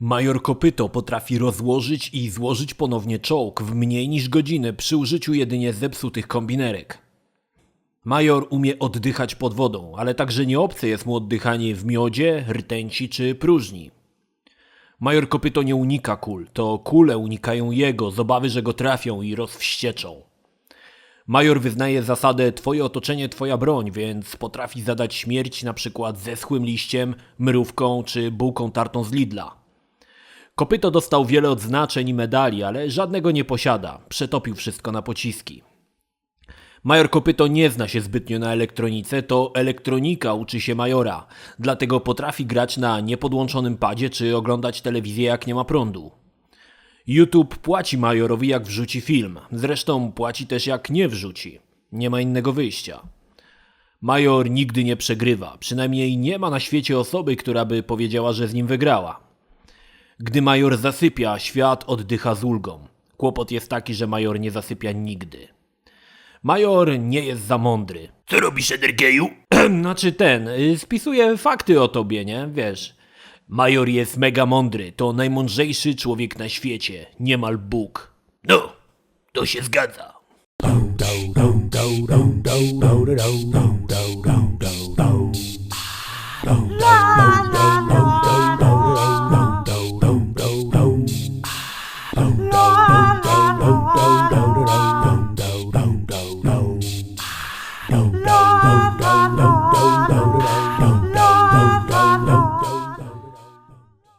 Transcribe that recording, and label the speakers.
Speaker 1: Major Kopyto potrafi rozłożyć i złożyć ponownie czołg w mniej niż godzinę przy użyciu jedynie zepsutych kombinerek. Major umie oddychać pod wodą, ale także nie obce jest mu oddychanie w miodzie, rtęci czy próżni. Major Kopyto nie unika kul, to kule unikają jego z obawy, że go trafią i rozwścieczą. Major wyznaje zasadę twoje otoczenie, twoja broń, więc potrafi zadać śmierć na przykład zeschłym liściem, mrówką czy bułką tartą z Lidla. Kopyto dostał wiele odznaczeń i medali, ale żadnego nie posiada. Przetopił wszystko na pociski. Major Kopyto nie zna się zbytnio na elektronice, to elektronika uczy się majora, dlatego potrafi grać na niepodłączonym padzie czy oglądać telewizję jak nie ma prądu. YouTube płaci majorowi jak wrzuci film, zresztą płaci też jak nie wrzuci. Nie ma innego wyjścia. Major nigdy nie przegrywa, przynajmniej nie ma na świecie osoby, która by powiedziała, że z nim wygrała. Gdy major zasypia, świat oddycha z ulgą. Kłopot jest taki, że major nie zasypia nigdy. Major nie jest za mądry.
Speaker 2: Co robisz, Energeju?
Speaker 1: Znaczy ten, y, spisuje fakty o tobie, nie? Wiesz. Major jest mega mądry, to najmądrzejszy człowiek na świecie, niemal Bóg.
Speaker 2: No, to się zgadza.